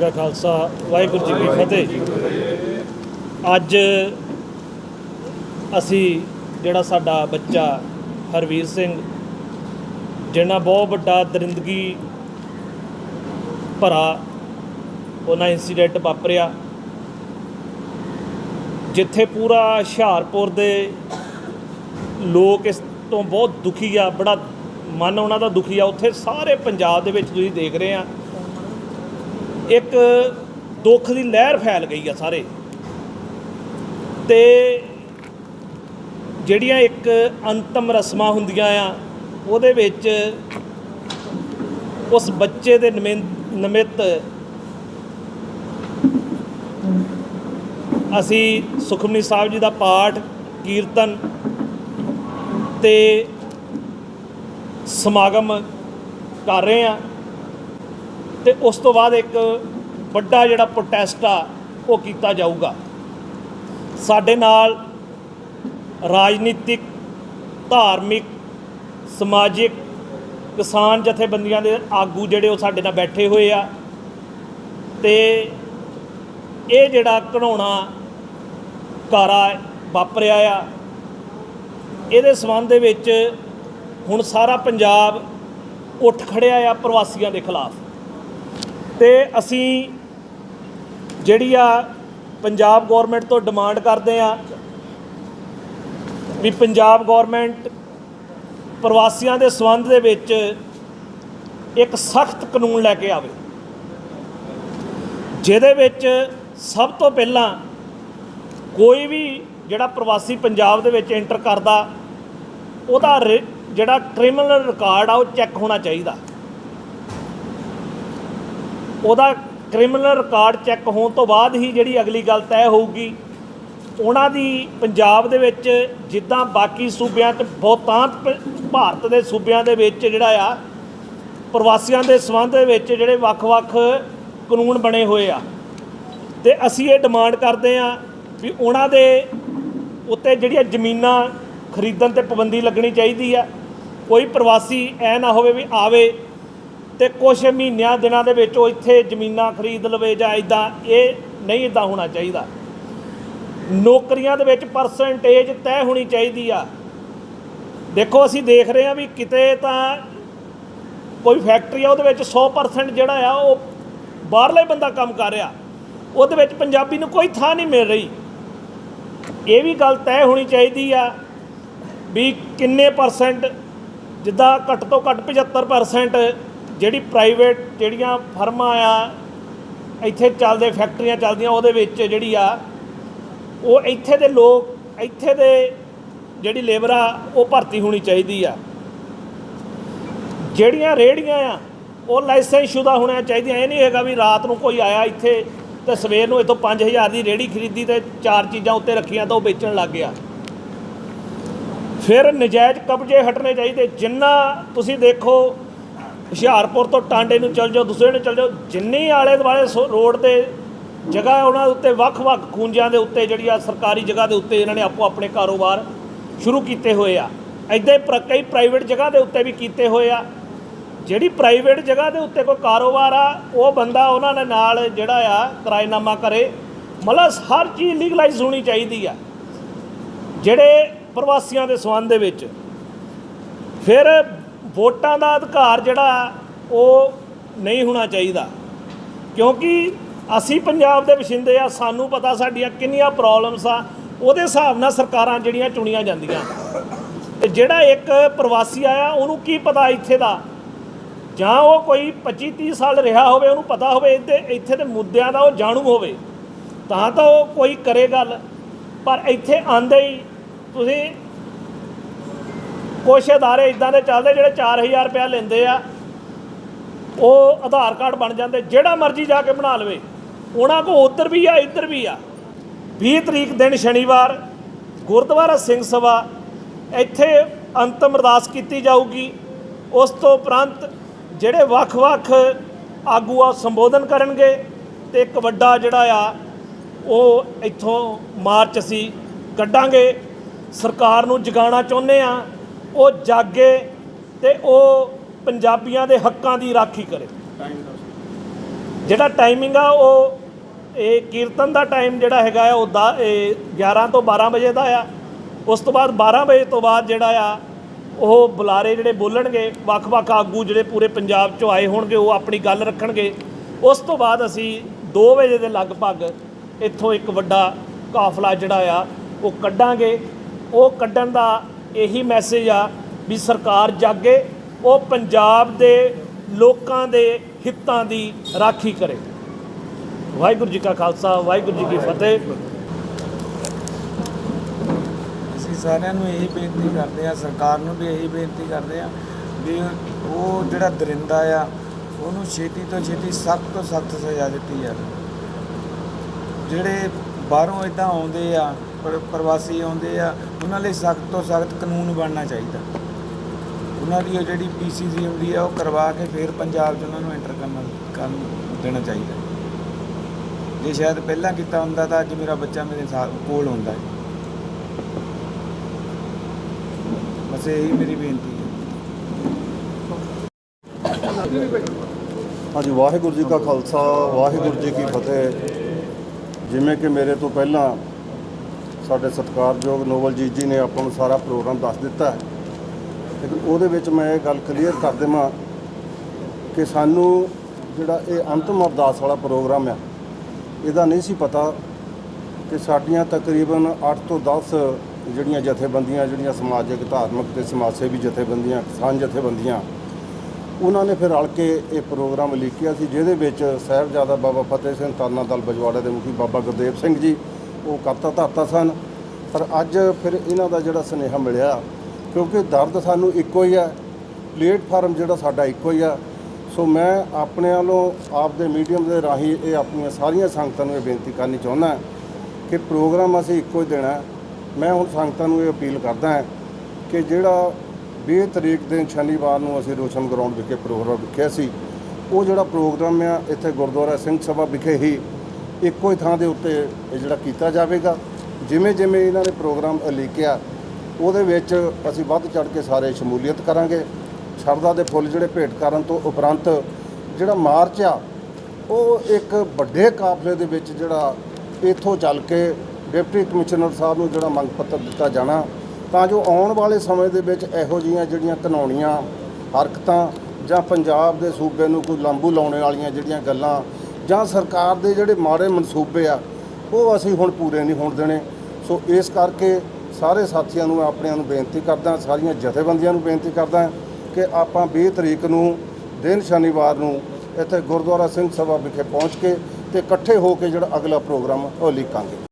ਕਾ ਖਾਲਸਾ, ਵਾਹਿਗੁਰੂ ਜੀ ਕੀ ਫਤਿਹ ਅੱਜ ਅਸੀਂ ਜਿਹੜਾ ਸਾਡਾ ਬੱਚਾ ਹਰਵੀਰ ਸਿੰਘ, ਜਿਹਨਾਂ ਬਹੁਤ ਵੱਡਾ ਦਰਿੰਦਗੀ ਭਰਾ, ਉਹਨਾਂ ਇਨਸੀਡੈਂਟ ਵਾਪਰਿਆ। ਜਿੱਥੇ ਪੂਰਾ ਹੁਸ਼ਿਆਰਪੁਰ ਦੇ ਲੋਕ ਇਸ ਤੋਂ ਬਹੁਤ ਦੁਖੀ ਆ, ਬੜਾ ਮਨ ਉਹਨਾਂ ਦਾ ਦੁਖੀ ਆ। ਉੱਥੇ ਸਾਰੇ ਪੰਜਾਬ ਦੇ ਵਿੱਚ ਤੁਸੀਂ ਦੇਖ ਰਹੇ ਆ ਇੱਕ ਦੁੱਖ ਦੀ ਲਹਿਰ ਫੈਲ ਗਈ ਆ ਸਾਰੇ। ਤੇ ਜਿਹੜੀਆਂ ਇੱਕ ਅੰਤਮ ਰਸਮਾਂ ਹੁੰਦੀਆਂ ਆ, ਉਹਦੇ ਵਿੱਚ ਉਸ ਬੱਚੇ ਦੇ ਨਿਮਿੰ- ਨਿਮਿਤ ਅਸੀਂ ਸੁਖਮਨੀ ਸਾਹਿਬ ਜੀ ਦਾ ਪਾਠ, ਕੀਰਤਨ ਤੇ ਸਮਾਗਮ ਕਰ ਰਹੇ ਆ। ਤੇ ਉਸ ਤੋਂ ਬਾਅਦ ਇੱਕ ਵੱਡਾ ਜਿਹੜਾ ਪ੍ਰੋਟੈਸਟ ਆ, ਉਹ ਕੀਤਾ ਜਾਊਗਾ। ਸਾਡੇ ਨਾਲ ਰਾਜਨੀਤਿਕ, ਧਾਰਮਿਕ, ਸਮਾਜਿਕ ਕਿਸਾਨ ਜਥੇਬੰਦੀਆਂ ਦੇ ਆਗੂ ਜਿਹੜੇ ਉਹ ਸਾਡੇ ਨਾਲ ਬੈਠੇ ਹੋਏ ਆ। ਤੇ ਇਹ ਜਿਹੜਾ ਘਣਾਉਣਾ ਕਾਰਾ ਵਾਪਰਿਆ ਆ, ਇਹਦੇ ਸਬੰਧ ਦੇ ਵਿੱਚ ਹੁਣ ਸਾਰਾ ਪੰਜਾਬ ਉੱਠ ਖੜਿਆ ਆ ਪ੍ਰਵਾਸੀਆਂ ਦੇ ਖਿਲਾਫ। ਤੇ ਅਸੀਂ ਜਿਹੜੀ ਆ ਪੰਜਾਬ ਗਵਰਨਮੈਂਟ ਤੋਂ ਡਿਮਾਂਡ ਕਰਦੇ ਆ ਵੀ ਪੰਜਾਬ ਗਵਰਨਮੈਂਟ ਪ੍ਰਵਾਸੀਆਂ ਦੇ ਸਬੰਧ ਦੇ ਵਿੱਚ ਇੱਕ ਸਖਤ ਕਾਨੂੰਨ ਲੈ ਕੇ ਆਵੇ, ਜਿਹਦੇ ਵਿੱਚ ਸਭ ਤੋਂ ਪਹਿਲਾਂ ਕੋਈ ਵੀ ਜਿਹੜਾ ਪ੍ਰਵਾਸੀ ਪੰਜਾਬ ਦੇ ਵਿੱਚ ਐਂਟਰ ਕਰਦਾ, ਉਹਦਾ ਰਿ- ਜਿਹੜਾ ਕ੍ਰਿਮੀਨਲ ਰਿਕਾਰਡ ਆ ਉਹ ਚੈੱਕ ਹੋਣਾ ਚਾਹੀਦਾ। ਉਹਦਾ ਕ੍ਰਿਮੀਨਲ ਰਿਕਾਰਡ ਚੈੱਕ ਹੋਣ ਤੋਂ ਬਾਅਦ ਹੀ ਜਿਹੜੀ ਅਗਲੀ ਗੱਲ ਤੈਅ ਹੋਊਗੀ। ਉਹਨਾਂ ਦੀ ਪੰਜਾਬ ਦੇ ਵਿੱਚ ਜਿੱਦਾਂ ਬਾਕੀ ਸੂਬਿਆਂ 'ਚ ਬਹੁਤਾਂਤ ਭਾਰਤ ਦੇ ਸੂਬਿਆਂ ਦੇ ਵਿੱਚ ਜਿਹੜਾ ਆ, ਪ੍ਰਵਾਸੀਆਂ ਦੇ ਸੰਬੰਧ ਦੇ ਵਿੱਚ ਜਿਹੜੇ ਵੱਖ-ਵੱਖ ਕਾਨੂੰਨ ਬਣੇ ਹੋਏ ਆ। ਤੇ ਅਸੀਂ ਇਹ ਡਿਮਾਂਡ ਕਰਦੇ ਆ ਵੀ ਉਹਨਾਂ ਦੇ ਉੱਤੇ ਜਿਹੜੀਆਂ ਜ਼ਮੀਨਾਂ ਖਰੀਦਣ ਤੇ ਪਾਬੰਦੀ ਲੱਗਣੀ ਚਾਹੀਦੀ ਆ। ਕੋਈ ਪ੍ਰਵਾਸੀ ਐ ਨਾ ਹੋਵੇ ਵੀ ਆਵੇ ਤੇ ਕੁਝ ਮਹੀਨਿਆਂ ਦਿਨਾਂ ਦੇ ਵਿੱਚ ਉਹ ਇੱਥੇ ਜ਼ਮੀਨਾਂ ਖਰੀਦ ਲਵੇ ਜਾਂ ਇਦਾਂ ਇਹ ਨਹੀਂ ਇਦਾਂ ਹੋਣਾ ਚਾਹੀਦਾ। ਨੌਕਰੀਆਂ ਦੇ ਵਿੱਚ ਪਰਸੈਂਟੇਜ ਤੈਅ ਹੋਣੀ ਚਾਹੀਦੀ ਆ। ਦੇਖੋ, ਅਸੀਂ ਦੇਖ ਰਹੇ ਆ ਵੀ ਕਿਤੇ ਤਾਂ ਕੋਈ ਫੈਕਟਰੀ ਆ, ਉਹਦੇ ਵਿੱਚ 100% ਜਿਹੜਾ ਆ, ਉਹ ਬਾਹਰਲਾ ਹੀ ਬੰਦਾ ਕੰਮ ਕਰ ਰਿਹਾ। ਉਹਦੇ ਵਿੱਚ ਪੰਜਾਬੀ ਨੂੰ ਕੋਈ ਥਾਂ ਨਹੀਂ ਮਿਲ ਰਹੀ। ਇਹ ਵੀ ਗੱਲ ਤੈਅ ਹੋਣੀ ਚਾਹੀਦੀ ਆ ਵੀ ਕਿੰਨੇ ਪਰਸੈਂਟ ਜਿੱਦਾਂ ਘੱਟ ਤੋਂ ਘੱਟ 75% ਜਿਹੜੀ ਪ੍ਰਾਈਵੇਟ ਜਿਹੜੀਆਂ ਫਰਮਾਂ ਆ, ਇੱਥੇ ਚੱਲਦੇ ਫੈਕਟਰੀਆਂ ਚੱਲਦੀਆਂ, ਉਹਦੇ ਵਿੱਚ ਜਿਹੜੀ ਆ, ਉਹ ਇੱਥੇ ਦੇ ਲੋਕ, ਇੱਥੇ ਦੇ ਜਿਹੜੀ ਲੇਬਰ ਆ, ਉਹ ਭਰਤੀ ਹੋਣੀ ਚਾਹੀਦੀ ਆ। ਜਿਹੜੀਆਂ ਰੇੜੀਆਂ ਆ, ਉਹ ਲਾਇਸੈਂਸ ਸ਼ੁਦਾ ਹੋਣੀਆਂ ਚਾਹੀਦੀਆਂ। ਇਹ ਨਹੀਂ ਹੈਗਾ ਵੀ ਰਾਤ ਨੂੰ ਕੋਈ ਆਇਆ ਇੱਥੇ ਤੇ ਸਵੇਰ ਨੂੰ ਇਥੋਂ 5000 ਦੀ ਰੇੜੀ ਖਰੀਦੀ ਤੇ ਚਾਰ ਚੀਜ਼ਾਂ ਉੱਤੇ ਰੱਖੀਆਂ ਤਾਂ ਉਹ ਵੇਚਣ ਲੱਗ ਗਿਆ। ਫਿਰ ਨਜਾਇਜ਼ ਕਬਜ਼ੇ ਹਟਣੇ ਚਾਹੀਦੇ। ਜਿੰਨਾ ਤੁਸੀਂ ਦੇਖੋ ਹੁਸ਼ਿਆਰਪੁਰ ਤੋਂ ਟਾਂਡੇ ਨੂੰ ਚੱਲ ਜਾਓ, ਦੂਸਰੇ ਨੂੰ ਚੱਲ ਜਾਓ। ਜਿੰਨੀ ਆਲੇ ਦੁਆਲੇ ਸੋ- ਰੋਡ ਤੇ ਜਗ੍ਹਾ ਉਹਨਾਂ ਦੇ ਉੱਤੇ ਵੱਖ-ਵੱਖ ਖੂੰਜਿਆਂ ਦੇ ਉੱਤੇ ਜਿਹੜੀ ਆ ਸਰਕਾਰੀ ਜਗ੍ਹਾ ਦੇ ਉੱਤੇ ਇਹਨਾਂ ਨੇ ਆਪੋ ਆਪਣੇ ਕਾਰੋਬਾਰ ਸ਼ੁਰੂ ਕੀਤੇ ਹੋਏ ਆ। ਐਦਾਂ ਹੀ ਪ੍ਰ- ਕਈ ਪ੍ਰਾਈਵੇਟ ਜਗ੍ਹਾ ਦੇ ਉੱਤੇ ਵੀ ਕੀਤੇ ਹੋਏ ਆ। ਜਿਹੜੀ ਪ੍ਰਾਈਵੇਟ ਜਗ੍ਹਾ ਦੇ ਉੱਤੇ ਕੋਈ ਕਾਰੋਬਾਰ ਆ, ਉਹ ਬੰਦਾ ਉਹਨਾਂ ਦੇ ਨਾਲ ਜਿਹੜਾ ਆ, ਕਿਰਾਏਨਾਮਾ ਕਰੇ। ਮਤਲਬ ਹਰ ਚੀਜ਼ ਲੀਗਲਾਈਜ਼ ਹੋਣੀ ਚਾਹੀਦੀ ਆ। ਜਿਹੜੇ ਪ੍ਰਵਾਸੀਆਂ ਦੇ ਸੰਬੰਧ ਦੇ ਵਿੱਚ। ਫਿਰ ਵੋਟਾਂ ਦਾ ਅਧਿਕਾਰ ਜਿਹੜਾ ਉਹ ਨਹੀਂ ਹੋਣਾ ਚਾਹੀਦਾ। ਕਿਉਂਕਿ ਅਸੀਂ ਪੰਜਾਬ ਦੇ ਵਸਿੰਦੇ ਆ, ਸਾਨੂੰ ਪਤਾ ਸਾਡੀਆਂ ਕਿੰਨੀਆਂ ਪ੍ਰੋਬਲਮਸ ਆ, ਉਹਦੇ ਹਿਸਾਬ ਨਾਲ ਸਰਕਾਰਾਂ ਜਿਹੜੀਆਂ ਚੁਣੀਆਂ ਜਾਂਦੀਆਂ। ਤੇ ਜਿਹੜਾ ਇੱਕ ਪ੍ਰਵਾਸੀ ਆਇਆ, ਉਹਨੂੰ ਕੀ ਪਤਾ ਇੱਥੇ ਦਾ? ਜਾਂ ਉਹ ਕੋਈ 25 30 ਸਾਲ ਰਿਹਾ ਹੋਵੇ, ਉਹਨੂੰ ਪਤਾ ਹੋਵੇ ਇੱਥੇ ਇੱਥੇ ਦੇ ਮੁੱਦਿਆਂ ਦਾ ਉਹ ਜਾਣੂ ਹੋਵੇ, ਤਾਂ ਤਾਂ ਉਹ ਕੋਈ ਕਰੇ ਗੱਲ। ਪਰ ਇੱਥੇ ਆਂਦੇ ਹੀ ਤੁਸੀਂ ਕੁਛ ਅਦਾਰੇ ਇਦਾਂ ਦੇ ਚੱਲਦੇ ਜਿਹੜੇ 4000 ਰੁਪਇਆ ਲੈਂਦੇ ਆ, ਉਹ ਆਧਾਰ ਕਾਰਡ ਬਣ ਜਾਂਦੇ, ਜਿਹੜਾ ਮਰਜ਼ੀ ਜਾ ਕੇ ਬਣਾ ਲਵੇ। ਉਹਨਾਂ ਕੋ ਉੱਧਰ ਵੀ ਆ, ਇੱਧਰ ਵੀ ਆ। 20 ਤਰੀਕ ਦਿਨ ਸ਼ਨੀਵਾਰ, ਗੁਰਦੁਆਰਾ ਸਿੰਘ ਸਭਾ, ਇੱਥੇ ਅੰਤਮ ਅਰਦਾਸ ਕੀਤੀ ਜਾਊਗੀ। ਉਸ ਤੋਂ ਉਪਰੰਤ ਜਿਹੜੇ ਵੱਖ-ਵੱਖ ਆਗੂ ਆ ਸੰਬੋਧਨ ਕਰਨਗੇ, ਤੇ ਇੱਕ ਵੱਡਾ ਜਿਹੜਾ ਆ, ਉਹ ਇੱਥੋਂ ਮਾਰਚ ਅਸੀਂ ਕੱਢਾਂਗੇ। ਸਰਕਾਰ ਨੂੰ ਜਗਾਉਣਾ ਚਾਹੁੰਦੇ ਆ। ਉਹ ਜਾਗੇ ਤੇ ਉਹ ਪੰਜਾਬੀਆਂ ਦੇ ਹੱਕਾਂ ਦੀ ਰਾਖੀ ਕਰੇ। ਜਿਹੜਾ ਟਾਈਮਿੰਗ ਆ, ਉਹ ਇਹ ਕੀਰਤਨ ਦਾ ਟਾਈਮ ਜਿਹੜਾ ਹੈਗਾ ਆ, ਉਹ ਦਾ- ਇਹ 11 ਤੋਂ 12 ਵਜੇ ਦਾ ਆ। ਉਸ ਤੋਂ ਬਾਅਦ 12 ਵਜੇ ਤੋਂ ਬਾਅਦ ਜਿਹੜਾ ਆ, ਉਹ ਬੁਲਾਰੇ ਜਿਹੜੇ ਬੋਲਣਗੇ ਵੱਖ-ਵੱਖ ਆਗੂ ਜਿਹੜੇ ਪੂਰੇ ਪੰਜਾਬ ਚੋਂ ਆਏ ਹੋਣਗੇ, ਉਹ ਆਪਣੀ ਗੱਲ ਰੱਖਣਗੇ। ਉਸ ਤੋਂ ਬਾਅਦ ਅਸੀਂ 2 ਵਜੇ ਦੇ ਲਗਭਗ ਇੱਥੋਂ ਇੱਕ ਵੱਡਾ ਕਾਫਲਾ ਜਿਹੜਾ ਆ, ਉਹ ਕੱਢਾਂਗੇ। ਉਹ ਕੱਢਣ ਦਾ ਇਹੀ ਮੈਸੇਜ ਆ ਵੀ ਸਰਕਾਰ ਜਾਗੇ, ਉਹ ਪੰਜਾਬ ਦੇ ਲੋਕਾਂ ਦੇ ਹਿੱਤਾਂ ਦੀ ਰਾਖੀ ਕਰੇ। ਵਾਹਿਗੁਰੂ ਜੀ ਕਾ ਖਾਲਸਾ, ਵਾਹਿਗੁਰੂ ਜੀ ਕੀ ਫਤਿਹ। ਅਸੀਂ ਸਾਰਿਆਂ ਨੂੰ ਇਹੀ ਬੇਨਤੀ ਕਰਦੇ ਆ ਸਰਕਾਰ ਨੂੰ ਵੀ ਇਹੀ ਬੇਨਤੀ ਕਰਦੇ ਆ ਵੀ ਉਹ ਜਿਹੜਾ ਦਰਿੰਦਾ ਆ, ਉਹਨੂੰ ਛੇਤੀ ਤੋਂ ਛੇਤੀ ਸਖਤ ਤੋਂ ਸਖਤ ਸਜ਼ਾ ਦਿੱਤੀ ਜਾਵੇ। ਜਿਹੜੇ ਬਾਹਰੋਂ ਇਦਾਂ ਆਉਂਦੇ ਆ ਪਰ- ਪ੍ਰਵਾਸੀ ਆਉਂਦੇ ਆ, ਉਹਨਾਂ ਲਈ ਸਖਤ ਤੋਂ ਸਖਤ ਕਾਨੂੰਨ ਬਣਨਾ ਚਾਹੀਦਾ। ਉਹਨਾਂ ਦੀ ਉਹ ਜਿਹੜੀ ਪੀਸੀਸੀ ਹੁੰਦੀ ਆ, ਉਹ ਕਰਵਾ ਕੇ ਫਿਰ ਪੰਜਾਬ 'ਚ ਉਹਨਾਂ ਨੂੰ ਐਂਟਰ ਕਰਨਾ ਕਰਨ ਦੇਣਾ ਚਾਹੀਦਾ। ਜੇ ਸ਼ਾਇਦ ਪਹਿਲਾਂ ਕੀਤਾ ਹੁੰਦਾ ਤਾਂ ਅੱਜ ਮੇਰਾ ਬੱਚਾ ਮੇਰੇ ਸਾਥ ਕੋਲ ਹੁੰਦਾ। ਹੈ ਬਸ ਇਹੀ ਮੇਰੀ ਬੇਨਤੀ ਹੈ। ਹਾਂਜੀ, ਵਾਹਿਗੁਰੂ ਜੀ ਕਾ ਖਾਲਸਾ, ਵਾਹਿਗੁਰੂ ਜੀ ਕੀ ਫਤਿਹ। ਜਿਵੇਂ ਕਿ ਮੇਰੇ ਤੋਂ ਪਹਿਲਾਂ ਸਾਡੇ ਸਤਿਕਾਰਯੋਗ ਨੋਵਲਜੀਤ ਜੀ ਨੇ ਆਪਾਂ ਨੂੰ ਸਾਰਾ ਪ੍ਰੋਗਰਾਮ ਦੱਸ ਦਿੱਤਾ ਹੈ। ਲੇਕਿਨ ਉਹਦੇ ਵਿੱਚ ਮੈਂ ਇਹ ਗੱਲ ਕਲੀਅਰ ਕਰ ਦੇਵਾਂ ਕਿ ਸਾਨੂੰ ਜਿਹੜਾ ਇਹ ਅੰਤਮ ਅਰਦਾਸ ਵਾਲਾ ਪ੍ਰੋਗਰਾਮ ਆ, ਇਹਦਾ ਨਹੀਂ ਸੀ ਪਤਾ ਕਿ ਸਾਡੀਆਂ ਤਕਰੀਬਨ 8 ਤੋਂ 10 ਜਿਹੜੀਆਂ ਜਥੇਬੰਦੀਆਂ, ਜਿਹੜੀਆਂ ਸਮਾਜਿਕ, ਧਾਰਮਿਕ ਤੇ ਸਮਾਜ ਸੇਵੀ ਜਥੇਬੰਦੀਆਂ, ਕਿਸਾਨ ਜਥੇਬੰਦੀਆਂ, ਉਹਨਾਂ ਨੇ ਫਿਰ ਰਲ ਕੇ ਇਹ ਪ੍ਰੋਗਰਾਮ ਲਿਖਿਆ ਸੀ, ਜਿਹਦੇ ਵਿੱਚ ਸਾਹਿਬਜ਼ਾਦਾ ਬਾਬਾ ਫਤਿਹ ਸਿੰਘ ਤਾਨਾ ਦਲ ਬਜਵਾੜਾ ਦੇ ਮੁਖੀ ਬਾਬਾ ਗੁਰਦੇਵ ਸਿੰਘ ਜੀ ਉਹ ਕਰਤਾ, ਧਰਤਾ ਸਨ। ਪਰ ਅੱਜ ਫਿਰ ਇਹਨਾਂ ਦਾ ਜਿਹੜਾ ਸੁਨੇਹਾ ਮਿਲਿਆ, ਕਿਉਂਕਿ ਦਰਦ ਸਾਨੂੰ ਇੱਕੋ ਹੀ ਹੈ ਪਲੇਟਫਾਰਮ ਜਿਹੜਾ ਸਾਡਾ ਇੱਕੋ ਹੀ ਆ। ਸੋ ਮੈਂ ਆਪਣੇ ਵੱਲੋਂ ਆਪ ਦੇ ਮੀਡੀਅਮ ਦੇ ਰਾਹੀਂ ਇਹ ਆਪਣੀਆਂ ਸਾਰੀਆਂ ਸੰਗਤਾਂ ਨੂੰ ਇਹ ਬੇਨਤੀ ਕਰਨੀ ਚਾਹੁੰਦਾ ਕਿ ਪ੍ਰੋਗਰਾਮ ਅਸੀਂ ਇੱਕੋ ਹੀ ਦੇਣਾ ਮੈਂ ਹੁਣ ਸੰਗਤਾਂ ਨੂੰ ਇਹ ਅਪੀਲ ਕਰਦਾ ਹਾਂ ਕਿ ਜਿਹੜਾ 20 ਤਰੀਕ ਦਿਨ ਸ਼ਨੀਵਾਰ ਨੂੰ ਅਸੀਂ ਰੋਸ਼ਨ ਗਰਾਊਂਡ ਵਿਖੇ ਪ੍ਰੋਗਰਾਮ ਰੱਖਿਆ ਸੀ, ਉਹ ਜਿਹੜਾ ਪ੍ਰੋਗਰਾਮ ਆ, ਇੱਥੇ ਗੁਰਦੁਆਰਾ ਸਿੰਘ ਸਭਾ ਵਿਖੇ ਹੀ ਇੱਕੋ ਹੀ ਥਾਂ ਦੇ ਉੱਤੇ ਇਹ ਜਿਹੜਾ ਕੀਤਾ ਜਾਵੇਗਾ। ਜਿਵੇਂ ਜਿਵੇਂ ਇਹਨਾਂ ਨੇ ਪ੍ਰੋਗਰਾਮ ਲਿਖਿਆ ਉਹਦੇ ਵਿੱਚ ਅਸੀਂ ਵੱਧ ਚੜ ਕੇ ਸਾਰੇ ਸ਼ਮੂਲੀਅਤ ਕਰਾਂਗੇ। ਸ਼ਰਧਾ ਦੇ ਫੁੱਲ ਜਿਹੜੇ ਭੇਟ ਕਰਨ ਤੋਂ ਉਪਰੰਤ ਜਿਹੜਾ ਮਾਰਚ ਆ, ਉਹ ਇੱਕ ਵੱਡੇ ਕਾਫਲੇ ਦੇ ਵਿੱਚ ਜਿਹੜਾ ਇੱਥੋਂ ਚੱਲ ਕੇ ਡਿਪਟੀ ਕਮਿਸ਼ਨਰ ਸਾਹਿਬ ਨੂੰ ਜਿਹੜਾ ਮੰਗ ਪੱਤਰ ਦਿੱਤਾ ਜਾਣਾ, ਤਾਂ ਜੋ ਆਉਣ ਵਾਲੇ ਸਮੇਂ ਦੇ ਵਿੱਚ ਇਹੋ ਜਿਹੀਆਂ ਜਿਹੜੀਆਂ ਕਾਨੂੰਨੀਆਂ ਹਰਕਤਾਂ ਜਾਂ ਪੰਜਾਬ ਦੇ ਸੂਬੇ ਨੂੰ ਕੋਈ ਲਾਂਬੂ ਲਾਉਣ ਵਾਲੀਆਂ ਜਿਹੜੀਆਂ ਗੱਲਾਂ ਜਾਂ ਸਰਕਾਰ ਦੇ ਜਿਹੜੇ ਮਾੜੇ ਮਨਸੂਬੇ ਆ, ਉਹ ਅਸੀਂ ਹੁਣ ਪੂਰੇ ਨਹੀਂ ਹੋਣ ਦੇਣੇ। ਸੋ ਇਸ ਕਰਕੇ ਸਾਰੇ ਸਾਥੀਆਂ ਨੂੰ ਮੈਂ ਆਪਣਿਆਂ ਨੂੰ ਬੇਨਤੀ ਕਰਦਾ, ਸਾਰੀਆਂ ਜਥੇਬੰਦੀਆਂ ਨੂੰ ਬੇਨਤੀ ਕਰਦਾ ਕਿ ਆਪਾਂ 20 ਤਰੀਕ ਨੂੰ, ਦਿਨ ਸ਼ਨੀਵਾਰ ਨੂੰ ਇੱਥੇ ਗੁਰਦੁਆਰਾ ਸਿੰਘ ਸਭਾ ਵਿਖੇ ਪਹੁੰਚ ਕੇ ਤੇ ਇਕੱਠੇ ਹੋ ਕੇ ਜਿਹੜਾ ਅਗਲਾ ਪ੍ਰੋਗਰਾਮ ਉਹ ਲਿਖਾਂਗੇ